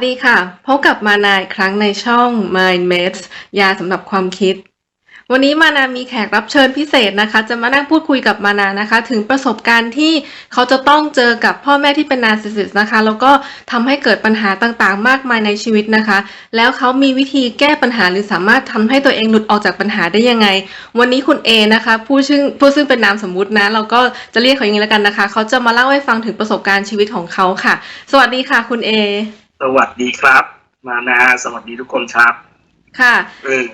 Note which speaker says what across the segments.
Speaker 1: วัสดีค่ะ พบกับมานาอีกครั้งในช่อง Mind m a t s ยาสำหรับความคิด วันนี้มานามีแขกรับเชิญพิเศษนะคะ จะมานั่งพูดคุยกับมานานะคะ ถึงประสบการณ์ที่เขาจะต้องเจอกับพ่อแม่ที่เป็นนาซิสิสนะคะ แล้วก็ทำให้เกิดปัญหาต่างๆ มากมายในชีวิตนะคะ แล้วเขามีวิธีแก้ปัญหาหรือสามารถทำให้ตัวเองหลุดออกจากปัญหาได้ยังไง วันนี้คุณเอนะคะผู้ซึ่งผู้ซึ่งเป็นนามสมมุตินะ เราก็จะเรียกเขาอย่างนี้แล้วกันนะคะ เขาจะมาเล่าให้ฟังถึงประสบการณ์ชีวิตของเขาค่ะ สวัสดีค่ะ คุณเอ
Speaker 2: สวัสดีครับ มานาสวัสดีทุกคนครับ
Speaker 1: ค่ะ
Speaker 2: เออ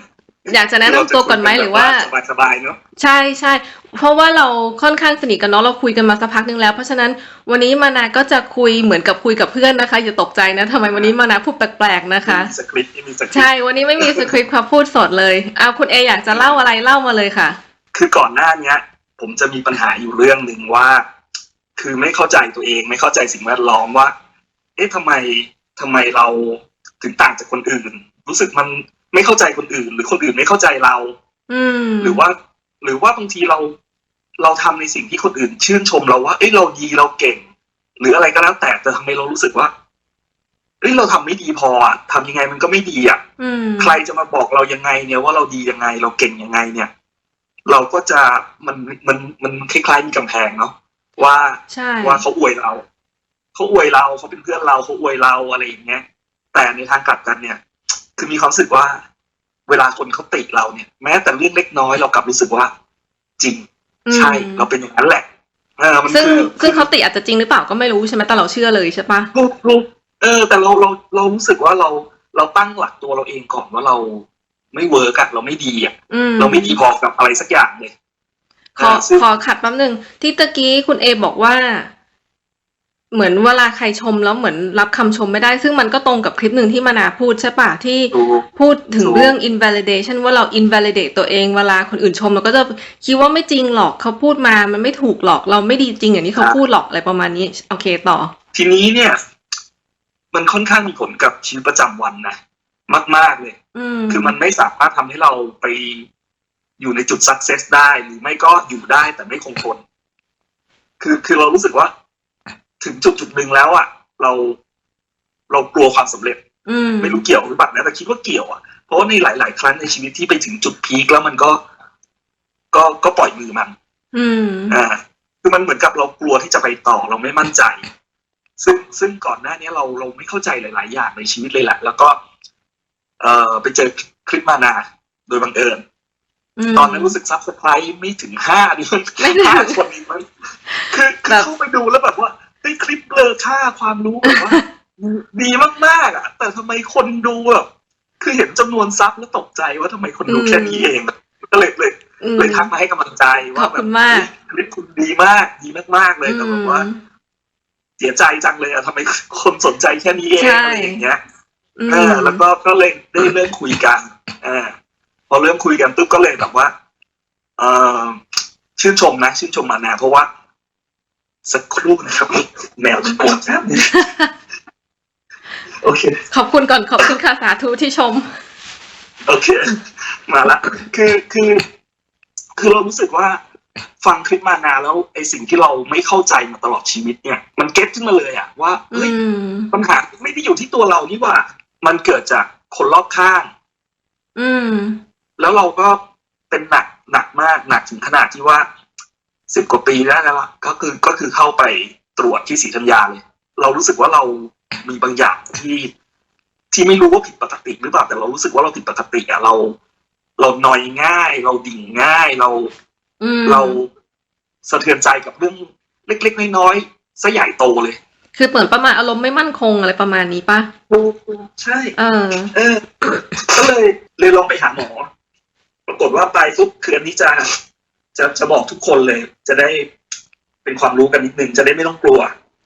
Speaker 1: อยากจะแนะนำตัวก่อนไหมหรือว่า
Speaker 2: สบายสบายๆเนาะ
Speaker 1: ใช่ใช่เพราะว่าเราค่อนข้างสนิทกันเนาะเราคุยกันมาสักพักนึงแล้ว เพราะฉะนั้นวันนี้มานาก็จะคุยเหมือนกับคุยกับเพื่อนนะคะ อย่าตกใจนะทำไมวันนี้มานาพูดแปลกๆนะคะ
Speaker 2: มีสคริปต์มีสคริป
Speaker 1: ใช่
Speaker 2: ต์
Speaker 1: วันนี้ไม่มีสคริปต์ค่ะพูดสดเลยเอาคุณเออยากจะเล่าอะไรเล่ามาเลยค่ะ
Speaker 2: คือก่อนหน้าเนี้ยผมจะมีปัญหาอยู่เรื่องหนึ่งว่า คือไม่เข้าใจตัวเอง ไม่เข้าใจสิ่งแวดล้อมว่า เอ๊ะทำไม ทำไมเราถึงต่างจากคนอื่น รู้สึกมันไม่เข้าใจคนอื่น หรือคนอื่นไม่เข้าใจเรา
Speaker 1: อืม
Speaker 2: หรือว่า หรือว่าบางทีเราเราทำในสิ่งที่คนอื่น ชื่นชมเราว่า เอ้ยเราดีเราเก่ง หรืออะไรก็แล้วแต่แต่ทำไมเรารู้สึกว่าเอ้ยเราทำไม่ดีพออะทำยังไงมันก็ไม่ดีอะ
Speaker 1: อืม
Speaker 2: ใครจะมาบอกเรายังไงเนี่ยว่าเราดียังไง เราเก่งยังไงเนี่ย เราก็จะมันมันมันคล้ายๆมีกำแพงเนาะว่า
Speaker 1: ใช่
Speaker 2: ว่าเขาอวยเรา เขาอวยเราเขาเป็นเพื่อนเราเขาอวยเราอะไรอย่างเงี้ย แต่ในทางกลับกันเนี่ย คือมีความรู้สึกว่า เวลาคนเขาติเราเนี่ย แม้แต่เรื่องเล็กน้อยเรากลับรู้สึกว่า จริง
Speaker 1: อืม
Speaker 2: ใช่เราเป็นอย่างนั้นแหละเออมัน
Speaker 1: ซึ่ง
Speaker 2: คือ
Speaker 1: ซึ่งเขาติอาจจะจริงหรือเปล่าก็ไม่รู้ใช่ไหมแต่เราเชื่อเลยใช่ปะ
Speaker 2: ถูกถูกเออ แต่เราเราเรารู้สึกว่าเราเราตั้งหลักตัวเราเองก่อนว่าเราไม่เวิร์กอะเราไม่ดีอะ
Speaker 1: อืม
Speaker 2: เราไม่ดีพอกับอะไรสักอย่างเลย
Speaker 1: ขอ
Speaker 2: อ่าซึ่ง
Speaker 1: ขอขัดแป๊บหนึ่งที่ตะกี้คุณเอบอกว่า เหมือนเวลาใครชมแล้วเหมือนรับคำชมไม่ได้ ซึ่งมันก็ตรงกับคลิปหนึ่งที่มานาพูดใช่ปะที่
Speaker 2: ถูก
Speaker 1: พูดถึง
Speaker 2: ถูก
Speaker 1: เรื่อง invalidation ว่าเรา invalidate ตัวเองเวลาคนอื่นชมเราก็จะคิดว่าไม่จริงหรอกเขาพูดมามันไม่ถูกหรอกเราไม่ดีจริงอย่างที่เขาพูดหรอกอะไรประมาณนี้ โอเคต่อ
Speaker 2: ทีนี้เนี่ย มันค่อนข้างมีผลกับชีวิตประจำวันนะมาก ๆเลย
Speaker 1: อืม
Speaker 2: คือมันไม่สามารถทำให้เราไปอยู่ในจุด success ได้หรือไม่ก็อยู่ได้แต่ไม่คงทนคือคือเรารู้สึกว่า ถึงจุดจุดหนึ่งแล้วอะเราเรากลัวความสำเร็จ
Speaker 1: อืม
Speaker 2: ไม่รู้เกี่ยวหรือเปล่านะแต่คิดว่าเกี่ยวอะเพราะว่าในหลาย ๆ ครั้งในชีวิตที่ไปถึงจุดพีคแล้วมันก็ ก็ก็ปล่อยมือมัน
Speaker 1: อืม
Speaker 2: อ่าคือมันเหมือนกับเรากลัวที่จะไปต่อเราไม่มั่นใจ ซึ่งซึ่งก่อนหน้านี้เราเราไม่เข้าใจหลาย ๆ อย่างในชีวิตเลยแหละแล้วก็ เอ่อไปเจอคลิปมานา โดยบังเอิญ
Speaker 1: ม
Speaker 2: ตอนนั้นรู้สึกซับสไครต์ไม่ถึงห้าดิมัน
Speaker 1: ไม่ถึง
Speaker 2: ห้าคนนี้มันคือคือ
Speaker 1: แบบ
Speaker 2: เข้าไปดูแล้วแบบว่า เฮ้ยคลิปเบลอค่าความรู้แบบว่าดีมากๆอะ แต่ทำไมคนดูแบบคือเห็นจำนวนซับแล้วตกใจว่าทำไมคนดูแค่นี้เองก็เลยเลย
Speaker 1: อืม
Speaker 2: เลยทักมาให้กำลังใจ
Speaker 1: ข
Speaker 2: ว่า
Speaker 1: อบ
Speaker 2: แบ
Speaker 1: คุ
Speaker 2: บ
Speaker 1: ณมาก
Speaker 2: คลิปคุณดีมาก ดีมากๆเลยแต่แบบว่า
Speaker 1: อืม
Speaker 2: เสียใจจังเลยอะทำไมคนสนใจแค่นี้เอง
Speaker 1: ใช่
Speaker 2: อะไรอย่างเงี้ย
Speaker 1: อืม
Speaker 2: เออแล้วก็ก็เลยได้เริ่มคุยกันเออพอเริ่มคุยกันปุ๊บก็เลยแบบว่า เออชื่นชมนะชื่นชมมานาเพราะว่า สักครู่นะครับ แมวจะปวดแป๊บนึงโอเค
Speaker 1: ขอบคุณก่อนขอบคุณค่ะสาธุที่ชม
Speaker 2: โอเค มาละคือคือคือเรารู้สึกว่าฟังคลิปมานานแล้วไอสิ่งที่เราไม่เข้าใจมาตลอดชีวิตเนี่ย มันเก็ตขึ้นมาเลยอะว่า
Speaker 1: อื
Speaker 2: เฮ้ย
Speaker 1: ม
Speaker 2: ปัญหาไม่ได้อยู่ที่ตัวเรานี่หว่า มันเกิดจากคนรอบข้าง
Speaker 1: อืม
Speaker 2: แล้วเราก็เป็นหนักหนักมากหนักถึงขนาดที่ว่า สิบกว่าปีแล้วนะละก็คือก็คือเข้าไปตรวจที่ศรีธัญญาเลยเรารู้สึกว่าเรามีบางอย่างที่ที่ไม่รู้ว่าผิดปกติหรือเปล่าแต่เรารู้สึกว่าเราผิดปกติอะเรา เรานอยง่าย เราดิ่งง่าย เรา
Speaker 1: อืม
Speaker 2: เราสะเทือนใจกับเรื่องเล็ก ๆ น้อยๆซะใหญ่โตเลย
Speaker 1: คือเหมือนประมาณอารมณ์ไม่มั่นคงอะไรประมาณนี้ปะ
Speaker 2: ใช่
Speaker 1: เออ
Speaker 2: เออ ก็เลยเลยลองไปหาหมอ ปรากฏว่าไปปุ๊บคืออันนี้จะ จะจะบอกทุกคนเลย จะได้เป็นความรู้กันนิดนึงจะได้ไม่ต้องกลัว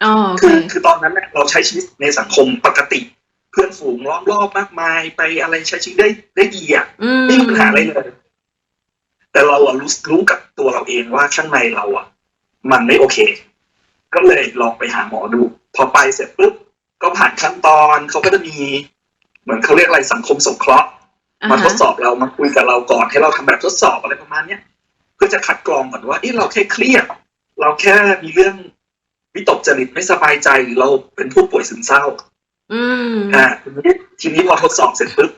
Speaker 1: อ๋อโอเค
Speaker 2: คือคือตอนนั้นเนี่ยเราใช้ชีวิตในสังคมปกติ เพื่อนฝูงล้อมรอบมากมายไปอะไรใช้ชีวิตได้ได้ดีอะ
Speaker 1: อืม
Speaker 2: ไม่มีปัญหาอะไรเลยแต่เราอะรู้รู้กับตัวเราเองว่าข้างในเราอะมันไม่โอเค ก็เลยลองไปหาหมอดู พอไปเสร็จปุ๊บก็ผ่านขั้นตอนเขาก็จะมี เหมือนเขาเรียกอะไรสังคมสงเคราะห์
Speaker 1: อ่า
Speaker 2: มา
Speaker 1: ฮะ
Speaker 2: ทดสอบเรามาคุยกับเราก่อนให้เราทำแบบทดสอบอะไรประมาณเนี้ยเพื่อจะคัดกรองก่อนว่าเอ๊ะเราแค่เครียด เราแค่มีเรื่องวิตกจริตไม่สบายใจหรือเราเป็นผู้ป่วยซึมเศร้า
Speaker 1: อืม
Speaker 2: อ่าทีนี้ทีนี้พอทดสอบเสร็จปุ๊บ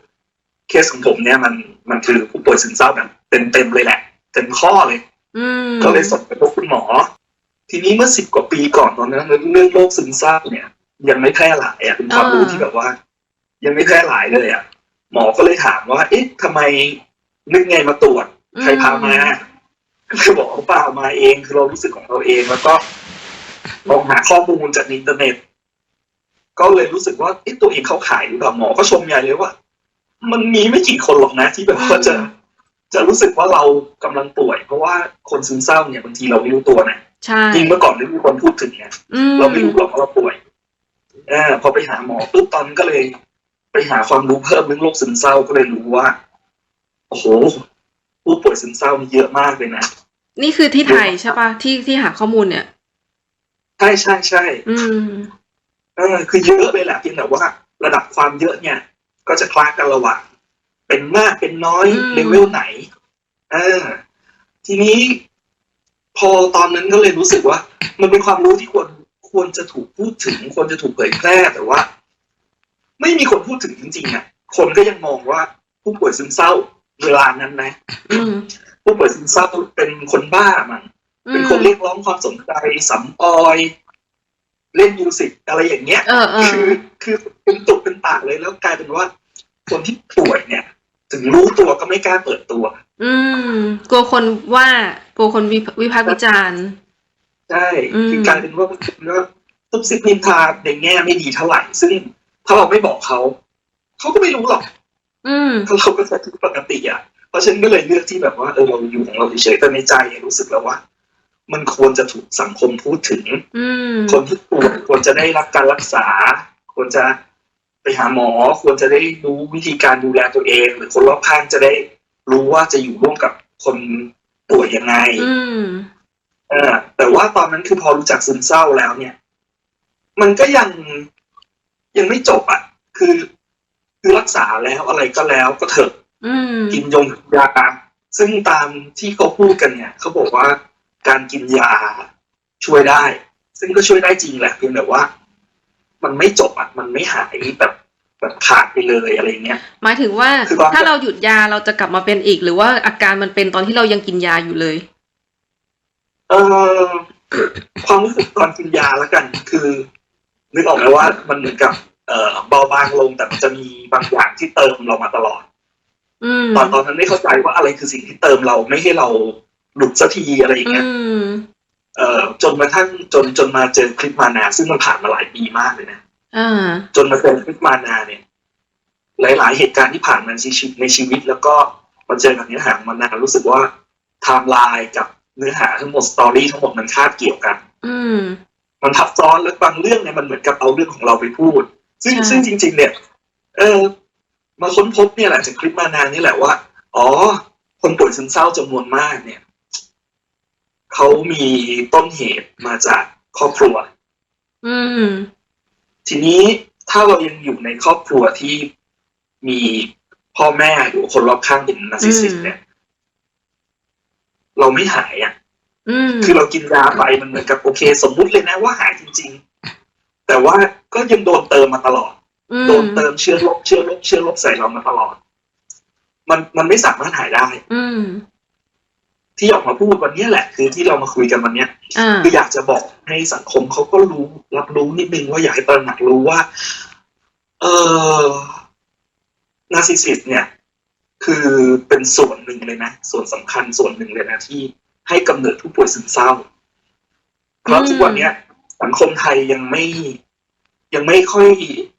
Speaker 2: เคสของผมเนี่ยมันมันคือผู้ป่วยซึมเศร้าแบบเต็มเต็มๆเลยแหละเต็มข้อเลย
Speaker 1: อืม
Speaker 2: ก็เลยส่งไปพบคุณหมอ ทีนี้เมื่อสิบกว่าปีก่อนตอนนั้นเรื่องโรคซึมเศร้าเนี่ย ยังไม่แพร่หลายอะเป็นความรู้ที่แบบว่า ยังไม่แพร่หลายเลยอะหมอก็เลยถามว่า เอ๊ะทำไมนึกไงมาตรวจใครพามา ก็เลยบอกว่าเปล่ามาเองคือเรารู้สึกของเราเองแล้วก็ลองหาข้อมูลจากอินเทอร์เน็ต ก็เลยรู้สึกว่าเอ๊ะตัวเองเข้าขายหรือเปล่าหมอก็ชมใหญ่เลยว่า มันมีไม่กี่คนหรอกนะที่แบบว่าจะจะรู้สึกว่าเรากำลังป่วย เพราะว่าคนซึมเศร้าเนี่ยบางทีเราไม่รู้ตัวนะ
Speaker 1: ใช่
Speaker 2: ยิ่งเมื่อก่อนไม่มีคนพูดถึงเนี่ย
Speaker 1: อืม
Speaker 2: เราไม่รู้หรอกว่าเราป่วยเออพอไปหาหมอปุ๊บตอนนั้นก็เลย ไปหาความรู้เพิ่มเรื่องโรคซึมเศร้าก็เลยรู้ว่า โอ้โหผู้ป่วยซึมเศร้านี่เยอะมากเลยนะ
Speaker 1: นี่คือที่ไทยใช่ปะที่ที่หาข้อมูลเนี่ย
Speaker 2: ใช่ใช่ใช่
Speaker 1: อืม
Speaker 2: เออคือเยอะเลยแหละเพียงแต่ว่า ระดับความเยอะเนี่ย ก็จะคลาดกันระหว่างเป็นมากเป็นน้อย
Speaker 1: อืม
Speaker 2: เลเวลไหนเออทีนี้ พอตอนนั้นก็เลยรู้สึกว่า มันเป็นความรู้ที่ควรควรจะถูกพูดถึง ควรจะถูกเผยแพร่แต่ว่า ไม่มีคนพูดถึงจริงๆอะคนก็ยังมองว่าผู้ป่วยซึมเศร้าเวลานั้นนะ
Speaker 1: อืม
Speaker 2: ผู้ป่วยซึมเศร้าเป็นคนบ้ามัน
Speaker 1: อื
Speaker 2: เป็น
Speaker 1: ม
Speaker 2: คนเรียกร้องความสนใจสัมออย เล่นมิวสิกอะไรอย่างเงี้ย
Speaker 1: เออเอ
Speaker 2: คือ
Speaker 1: อ
Speaker 2: คือเป็นตุกเป็นปากเลยแล้วกลายเป็นว่า คนที่ป่วยเนี่ย ถึงรู้ตัวก็ไม่กล้าเปิดตัว
Speaker 1: อืมกลัวคนว่ากลัวคนวิพวิพากษ์วิจารณ์
Speaker 2: ใช่
Speaker 1: อืม
Speaker 2: คือกลายเป็นว่ามันก็ตุบซิบนินทาในแง่ไม่ดีเท่าไหร่ซึ่งถ้าเราไม่บอกเขาเขาก็ไม่รู้หรอก
Speaker 1: อืม
Speaker 2: เราก็จะคิดปกติอะ เพราะฉะนันก็เลยเลือกที่แบบว่าเออเราอยู่ของเราเฉยๆแต่ในใจรู้สึกแล้วว่า มันควรจะถูกสังคมพูดถึง
Speaker 1: อืม
Speaker 2: คนที่ป่วยควรจะได้รับการรักษา ควรจะไปหาหมอควรจะได้รู้วิธีการดูแลตัวเอง หรือคนรอบข้างจะได้รู้ว่าจะอยู่ร่วมกับคนป่วยยังไง
Speaker 1: อืม
Speaker 2: เออแต่ว่าตอนนั้นคือพอรู้จักซึมเศร้าแล้วเนี่ย มันก็ยังยังไม่จบอะ คือคือรักษาแล้วอะไรก็แล้วก็เถอะ
Speaker 1: อืม
Speaker 2: กินยงยาซึ่งตามที่เขาพูดกันเนี่ยเขาบอกว่าการกินยาช่วยได้ ซึ่งก็ช่วยได้จริงแหละเพียงแต่ว่า มันไม่จบอะมันไม่หายแบบแบบขาดไปเลยอะไรเงี้ย
Speaker 1: หมายถึงว่า
Speaker 2: คือตอน
Speaker 1: ถ้าเราหยุดยาเราจะกลับมาเป็นอีก หรือว่าอาการมันเป็นตอนที่เรายังกินยาอยู่เลย
Speaker 2: เออความรู้สึกตอนกินยาแล้วกัน คือ นึกออกไหมว่ามันเหมือนกับ เอ่อเบาบางลงแต่มันจะมีบางอย่างที่เติมเรามาตลอด
Speaker 1: อืม
Speaker 2: ตอนตอนนั้นไม่เข้าใจว่าอะไรคือสิ่งที่เติมเราไม่ให้เราหลุดสักทีอะไรอย่าง
Speaker 1: อื
Speaker 2: เงี้ย
Speaker 1: ม
Speaker 2: เอ่อจนมาทั้งจนจนมาเจอคลิปมานาซึ่งมันผ่านมาหลายปีมากเลยนะ
Speaker 1: อ่า
Speaker 2: จนมาเจอคลิปมานาเนี่ย หลาย ๆ เหตุการณ์ที่ผ่านมาในชีวิตในชีวิต แล้วก็มาเจอกับเนื้อหาของมานารู้สึกว่าไทม์ไลน์กับเนื้อหาทั้งหมดสตอรี่ทั้งหมดมันคาบเกี่ยวกัน
Speaker 1: อืม
Speaker 2: มันทับซ้อนแล้วบางเรื่องเนี่ยมันเหมือนกับเอาเรื่องของเราไปพูด ซึ่ง
Speaker 1: ใช่
Speaker 2: ซึ่งจริง ๆ เนี่ย เออ มาค้นพบเนี่ยแหละจากคลิปมานานนี่แหละว่า อ๋อ คนป่วยซึมเศร้าจำนวนมากเนี่ยเขามีต้นเหตุมาจากครอบครัว
Speaker 1: อืม
Speaker 2: ทีนี้ถ้าเรายังอยู่ในครอบครัวที่มีพ่อแม่หรือคนรอบข้างเป็นนาร์ซิสซิส
Speaker 1: อืม
Speaker 2: เนี่ย เราไม่หายอะ
Speaker 1: อืม
Speaker 2: คือเรากินยาไปมันเหมือนกับโอเค สมมุติเลยนะว่าหายจริง ๆ แต่ว่าก็ยังโดนเติมมาตลอด
Speaker 1: อืม
Speaker 2: โดนเติมเชื้อลบเชื้อลบเชื้อลบใส่เรามาตลอด มันมันไม่สามารถหายได้
Speaker 1: อืม
Speaker 2: ที่ออกมาพูดวันนี้แหละ คือที่เรามาคุยกันวันเนี้ย
Speaker 1: อ่า
Speaker 2: คืออยากจะบอกให้สังคมเขาก็รู้รับรู้นิดนึงว่าอยากให้ตระหนักรู้ว่า เออนาร์ซิสซิสเนี่ย คือเป็นส่วนหนึ่งเลยนะ ส่วนสำคัญส่วนหนึ่งเลยนะที่ให้กำเนิดผู้ป่วยซึมเศร้า เพราะทุกวันเนี้ยสังคมไทยยังไม่ ยังไม่ค่อย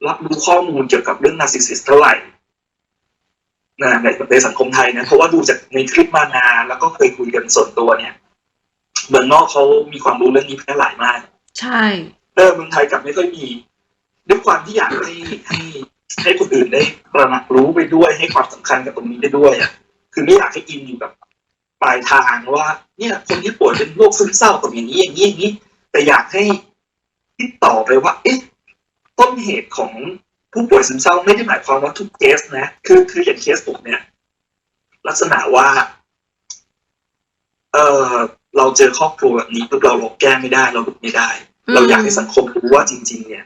Speaker 2: รับรู้ข้อมูลเกี่ยวกับเรื่องนาร์ซิสซิสเท่าไหร่นะในในสังคมไทยนะเพราะว่าดูจากในคลิปมานานแล้วก็เคยคุยกันส่วนตัวเนี่ยเมืองนอกเขามีความรู้เรื่องนี้แพร่หลายมาก
Speaker 1: ใช่
Speaker 2: เออเมืองไทยกลับไม่ค่อยมีด้วยความที่อยากให้ให้ให้คนอื่นได้ตระหนักรู้ไปด้วยให้ความสำคัญกับตรงนี้ได้ด้วยอะคือไม่อยากให้อินอยู่กับปลายทางว่า เนี่ยคนที่ป่วยเป็นโรคซึมเศร้าต้องอย่างนี้อย่างนี้อย่างนี้ แต่อยากให้คิดต่อไปว่า เอ๊ะ ต้นเหตุของผู้ป่วยซึมเศร้าไม่ได้หมายความว่าทุกเคสนะ คือคืออย่างเคสผมเนี่ย ลักษณะว่า เออเราเจอครอบครัวแบบนี้ปุ๊บเราเราแก้ไม่ได้ เราหลุดไม่ได้ เราอยากให้สังคมรู้ว่าจริง ๆ เนี่ย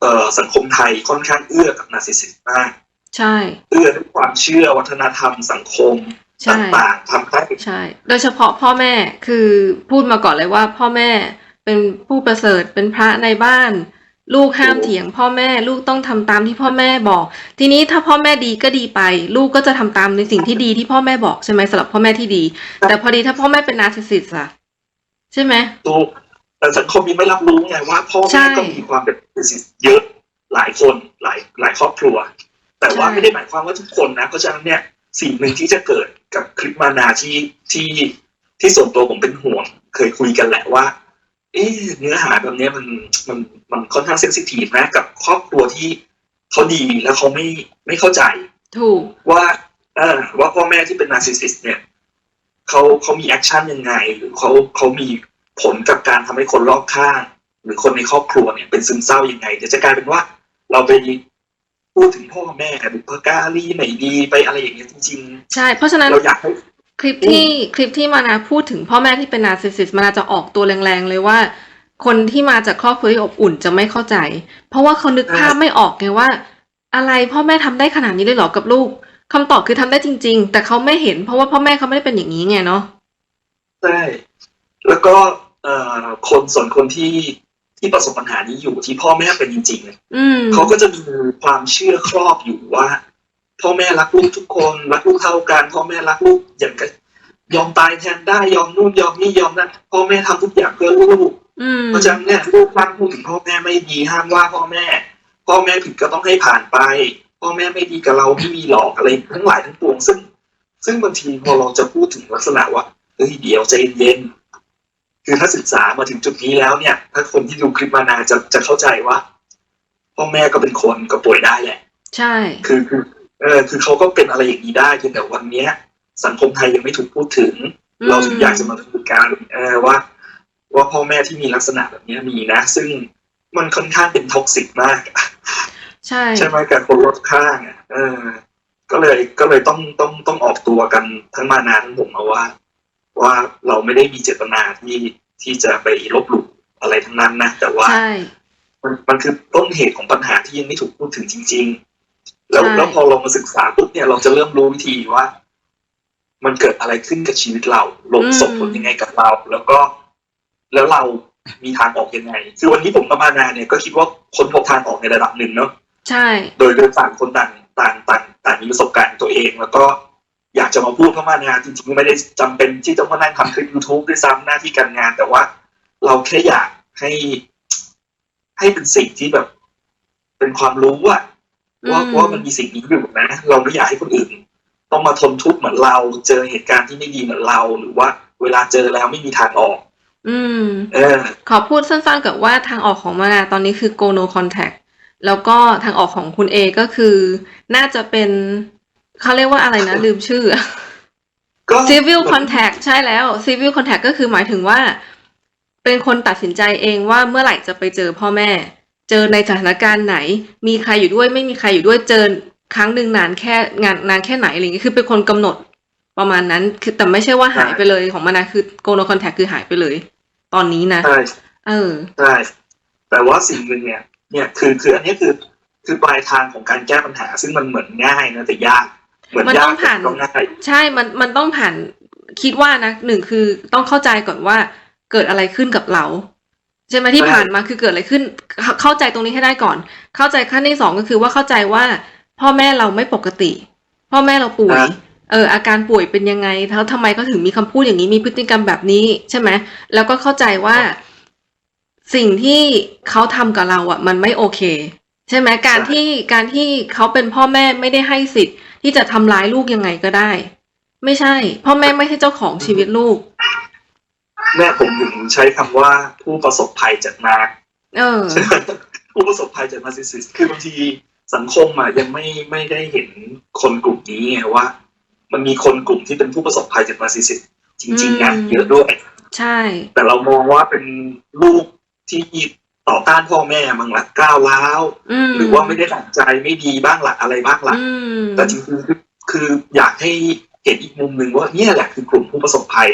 Speaker 2: เอ่อสังคมไทยค่อนข้างเอื้อกับนาร์ซิสซิสมาก
Speaker 1: ใช่
Speaker 2: เอื้อด้วยความเชื่อวัฒนธรรมสังคม
Speaker 1: ใช่
Speaker 2: ต่างๆทำให้
Speaker 1: ใช่ โดยเฉพาะพ่อแม่คือพูดมาก่อนเลยว่าพ่อแม่ เป็นผู้ประเสริฐเป็นพระในบ้าน ลูกห้ามเถียงพ่อแม่ลูกต้องทำตามที่พ่อแม่บอก ทีนี้ถ้าพ่อแม่ดีก็ดีไป ลูกก็จะทำตามในสิ่งที่ดีที่พ่อแม่บอกใช่ไหมสำหรับพ่อแม่ที่ดี แต่พอดีถ้าพ่อแม่เป็นนาร์ซิสซิสอะใช่ไหม
Speaker 2: ถูกแต่สังคมยังไม่รับรู้ไงว่าพ่อ
Speaker 1: ใช่
Speaker 2: แม่ก็มีความเป็นนาร์ซิสซิสเยอะหลายคนหลายหลายครอบครัว แต่ว่า
Speaker 1: ใช่
Speaker 2: ไม่ได้หมายความว่าทุกคนนะเพราะฉะนั้นเนี่ยสิ่งหนึ่งที่จะเกิดกับคลิปมานาที่ที่ที่ส่วนตัวผมเป็นห่วง เคยคุยกันแหละว่า เอ๊ะเนื้อหาแบบเนี้ยมันมันมันค่อนข้างเซนซิทีฟนะกับครอบครัวที่เขาดีแล้วเขาไม่ไม่เข้าใจ
Speaker 1: ถูก
Speaker 2: ว่าเออว่าพ่อแม่ที่เป็นนาร์ซิสซิสเนี่ยเขาเขามีแอคชั่นยังไง หรือเขาเขามีผลกับการทำให้คนรอบข้าง หรือคนในครอบครัวเนี่ยเป็นซึมเศร้ายังไงเดี๋ยวจะกลายเป็นว่า เราไปพูดถึงพ่อแม่บุพการีไม่ดีไปอะไรอย่างเงี้ยจริง
Speaker 1: ใช่เพราะฉะนั้น
Speaker 2: ๆเราอยากให้
Speaker 1: คลิปที่คลิปที่มานาพูดถึงพ่อแม่ที่เป็นนาร์ซิสซิสมานาจะออกตัวแรงๆเลยว่า คนที่มาจากครอบครัวที่อบอุ่นจะไม่เข้าใจ เพราะว่าเขานึกภาพไม่ออกไงว่า อะไรพ่อแม่ทำได้ขนาดนี้เลยเหรอกับลูกคำตอบคือทำได้จริง ๆ แต่เขาไม่เห็น เพราะว่าพ่อแม่เขาไม่ได้เป็นอย่างนี้ไงเนาะ
Speaker 2: ใช่แล้วก็เอ่อคนส่วนคนที่ที่ประสบปัญหานี้อยู่ที่พ่อแม่เป็นจริงๆเนี่ย
Speaker 1: อืม
Speaker 2: เขาก็จะมีความเชื่อครอบอยู่ว่า พ่อแม่รักลูกทุกคนรักลูกเท่ากันพ่อแม่รักลูกอย่างกันยอมตายแทนได้ยอมนู่นยอมนี่ยอมนั่นพ่อแม่ทำทุกอย่างเพื่อลูก
Speaker 1: อืม
Speaker 2: เพราะฉะนั้นเนี่ยลูกห้ามพูดถึงพ่อแม่ไม่ดีห้ามว่าพ่อแม่ พ่อแม่ผิดก็ต้องให้ผ่านไป พ่อแม่ไม่ดีกับเราไม่มีหลอกอะไรทั้งหลายทั้งปวงซึ่ง ซึ่งบางทีพอเราจะพูดถึงลักษณะว่าเฮ้ยเดี๋ยวใจเย็นๆคือถ้าศึกษามาถึงจุดนี้แล้วเนี่ย ถ้าคนที่ดูคลิปมานานจะจะเข้าใจว่า พ่อแม่ก็เป็นคนก็ป่วยได้แหละ
Speaker 1: ใช่
Speaker 2: คือคือ เออคือเขาก็เป็นอะไรอย่างนี้ได้เพียงแต่วันเนี้ย สังคมไทยยังไม่ถูกพูดถึง เราถึงอยากจะมาพูดกันเออว่า ว่าพ่อแม่ที่มีลักษณะแบบเนี้ยมีนะ ซึ่งมันค่อนข้างเป็นท็อกซิกมาก
Speaker 1: ใช่
Speaker 2: ใช่ไหมกับคนรอบข้างอะเออ ก็เลยก็เลยต้องต้องต้องออกตัวกันทั้งมานาทั้งผมมาว่า ว่าเราไม่ได้มีเจตนาที่ที่จะไปลบหลู่อะไรทั้งนั้นนะแต่ว่า
Speaker 1: ใช่
Speaker 2: มันมันคือต้นเหตุของปัญหาที่ยังไม่ถูกพูดถึงจริง ๆ แล้ว
Speaker 1: ใช่
Speaker 2: แล้วพอเรามาศึกษาปุ๊บเนี่ยเราจะเริ่มรู้วิธีว่า มันเกิดอะไรขึ้นกับชีวิตเราลงส่งผลยังไงกับเรา แล้วก็ แล้วเรามีทางออกยังไง คือวันนี้ผมกับมานาเนี่ยก็คิดว่าคนพบทางออกในระดับหนึ่งเนาะ
Speaker 1: ใช่
Speaker 2: โดยโดยต่างคนต่างต่างต่างต่างมีประสบการณ์ของตัวเอง แล้วก็อยากจะมาพูดเพราะมานาจริงๆไม่ได้จำเป็นที่ต้องมานั่งทำคลิป YouTube ด้วยซ้ำหน้าที่การงาน แต่ว่าเราแค่อยากให้ ให้เป็นสิ่งที่แบบ เป็นความรู้อะ ว่า
Speaker 1: อืม
Speaker 2: ว่ามันมีสิ่งนี้อยู่นะ เราไม่อยากให้คนอื่น ต้องมาทนทุกข์เหมือนเรา เจอเหตุการณ์ที่ไม่ดีเหมือนเรา หรือว่า เวลาเจอแล้วไม่มีทางออก
Speaker 1: อืม
Speaker 2: เออ
Speaker 1: ขอพูดสั้นๆกับว่าทางออกของมานาตอนนี้คือ go no contact แล้วก็ทางออกของคุณเอก็คือ น่าจะเป็นเขาเรียกว่าอะไรนะ ลืมชื่อ
Speaker 2: ก็
Speaker 1: civil contact ใช่แล้ว civil contact ก็คือหมายถึงว่า เป็นคนตัดสินใจเองว่าเมื่อไหร่จะไปเจอพ่อแม่ เจอในสถานการณ์ไหน มีใครอยู่ด้วยไม่มีใครอยู่ด้วยเจอครั้งหนึ่งนานแค่งานนานแค่ไหนอะไรอย่างงี้คือเป็นคนกำหนดประมาณนั้น คือแต่ไม่ใช่ว่าหายไปเลยของมานาคือ go no contact คือหายไปเลย ตอนนี้นะ
Speaker 2: ใช่
Speaker 1: เออ
Speaker 2: ใช่แต่ว่าสิ่งหนึ่งเนี่ย เนี่ยคือคืออันนี้คือคือปลายทางของการแก้ปัญหา ซึ่งมันเหมือนง่ายนะแต่ยากเหมือน
Speaker 1: มัน
Speaker 2: ยา
Speaker 1: ต้
Speaker 2: ก
Speaker 1: องผ่าน
Speaker 2: แต่ก็ง่าย
Speaker 1: ใช่ มันมันต้องผ่านคิดว่านะหนึ่งคือต้องเข้าใจก่อนว่าเกิดอะไรขึ้นกับเรา ใช่ไหมที่
Speaker 2: ใช่
Speaker 1: ผ่านมาคือเกิดอะไรขึ้นเข้าเข้าใจตรงนี้ให้ได้ก่อน เข้าใจขั้นที่สองก็คือว่าเข้าใจว่า พ่อแม่เราไม่ปกติ พ่อแม่เราป่วย เอออาการป่วยเป็นยังไงแล้วทำไมเขาถึงมีคำพูดอย่างนี้มีพฤติกรรมแบบนี้ใช่ไหมแล้วก็เข้าใจว่า สิ่งที่เขาทำกับเราอะ มันไม่โอเค ใช่ไหมการ
Speaker 2: ใช่
Speaker 1: ที่การที่เขาเป็นพ่อแม่ไม่ได้ให้สิทธิ์ ที่จะทำร้ายลูกยังไงก็ได้ ไม่ใช่ พ่อแม่ไม่ใช่เจ้าของชีวิตลูก
Speaker 2: แม่ผมถึงใช้คำว่าผู้ประสบภัยจากมา
Speaker 1: เออ
Speaker 2: ผู้ประสบภัยจากนาร์ซิสซิสคือบางทีสังคมอะยังไม่ไม่ได้เห็นคนกลุ่มนี้ไงว่า มันมีคนกลุ่มที่เป็นผู้ประสบภัยจากนาร์ซิสซิสจริงๆนะ
Speaker 1: อืม
Speaker 2: เยอะด้วย
Speaker 1: ใช่
Speaker 2: แต่เรามองว่าเป็นลูกที่ต่อต้านพ่อแม่บางหลักก้าวร้าว
Speaker 1: อืม
Speaker 2: หรือว่าไม่ได้ตั้งใจไม่ดีบ้างหลักอะไรบ้างหลัก
Speaker 1: อืม
Speaker 2: แต่จริงๆคือคืออยากให้เห็นอีกมุมหนึ่งว่าเนี่ยแหละคือกลุ่มผู้ประสบภัย